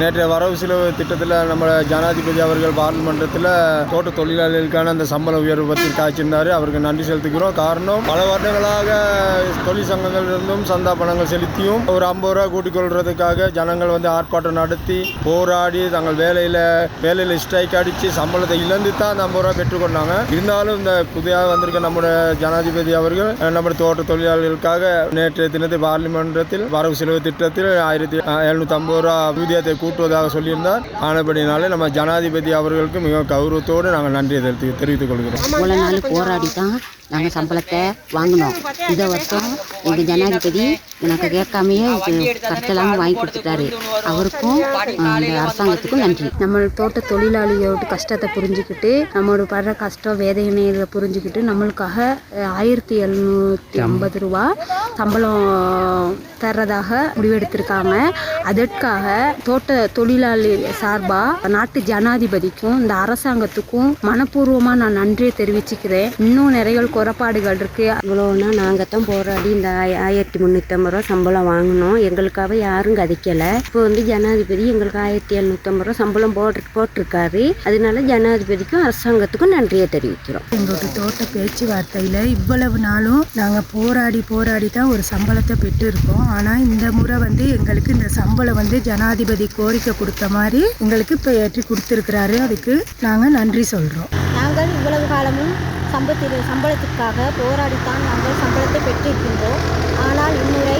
நேற்றைய வரவு செலவு திட்டத்தில் நம்ம ஜனாதிபதி அவர்கள் பாராளுமன்றத்தில் தோட்ட தொழிலாளர்களுக்கான அந்த சம்பள உயர்வு பற்றி காய்ச்சிருந்தார். அவருக்கு நன்றி செலுத்துகிறோம். காரணம் பல வருடங்களாக தொழிற்சங்கங்களிலிருந்தும் சந்தா பணங்கள் செலுத்தியும் ஒரு ஐம்பது ரூபா கூட்டிக் கொள்றதுக்காக ஜனங்கள் வந்து ஆர்ப்பாட்டம் நடத்தி போராடி தங்கள் வேலையில் வேலையில் ஸ்ட்ரைக் அடித்து சம்பளத்தை இழந்து தான் அந்த ஐம்பது ரூபா பெற்றுக்கொண்டாங்க இருந்தாலும் இந்த புதிதாக வந்திருக்க நம்முடைய ஜனாதிபதி அவர்கள் நம்ம தோட்ட தொழிலாளர்களுக்காக நேற்றைய தினத்தை பாராளுமன்றத்தில் வரவு செலவு திட்டத்தில் ஆயிரத்தி எழுநூற்றி ஐம்பது ரூபா ஊதியத்தை கூட்டுவதாக சொல்லியிருந்தார். ஆனபடினாலே நம்ம ஜனாதிபதி அவர்களுக்கு மிக கௌரவத்தோடு நாங்கள் நன்றியை தெரிவித்து தெரிவித்துக் கொள்கிறோம். இவ்வளோ நாள் போராடி தான் நாங்கள் சம்பளத்தை வாங்கினோம். இதை வருஷம் எங்கள் ஜனாதிபதி எனக்கு கேட்காமையே இது கரெக்டெல்லாம் வாங்கி கொடுத்துட்டாரு. அவருக்கும் ஆஹ், அரசாங்கத்துக்கும் நன்றி. நம்ம தோட்ட தொழிலாளியோட கஷ்டத்தை புரிஞ்சுக்கிட்டு நம்மளோட படுற கஷ்டம் வேதனைகளை புரிஞ்சுக்கிட்டு நம்மளுக்காக ஆயிரத்தி எழுநூற்றி ஐம்பது ரூபா சம்பளம் தர்றதாக முடிவெடுத்திருக்காங்க. அதற்காக தோட்ட தொழிலாளி சார்பாக நாட்டு ஜனாதிபதிக்கும் இந்த அரசாங்கத்துக்கும் மனப்பூர்வமாக நான் நன்றியை தெரிவிச்சுக்கிறேன். இன்னும் நிறைய குறைபாடுகள் இருக்கு. இவ்வளோனா நாங்கள் தான் போராடி இந்த ஆயிரத்தி முந்நூற்றம்பது ரூபா சம்பளம் வாங்கினோம் எங்களுக்காக யாரும் கதைக்கலை. இப்போ வந்து ஜனாதிபதி எங்களுக்கு ஆயிரத்தி எழுநூற்றம்பது ரூபா சம்பளம் போட்டு போட்டிருக்காரு. அதனால ஜனாதிபதிக்கும் அரசாங்கத்துக்கும் நன்றியை தெரிவிக்கிறோம். எங்களோட தோட்ட பேச்சுவார்த்தையில் இவ்வளவு நாளும் நாங்கள் போராடி போராடி தான் ஒரு சம்பளத்தை பெற்றிருக்கோம். ஆனால் இந்த முறை வந்து எங்களுக்கு இந்த சம்பளம் வந்து ஜனாதிபதி கோரிக்கை கொடுத்த மாதிரி எங்களுக்கு இப்போ ஏற்றி கொடுத்துருக்கிறாரு. அதுக்கு நாங்கள் நன்றி சொல்கிறோம் நாங்கள் இவ்வளவு காலமும் சம்பளத்தில் சம்பளத்துக்காக போராடித்தான் நாங்கள் சம்பளத்தை பெற்றிருக்கின்றோம். ஆனால் இம்முறை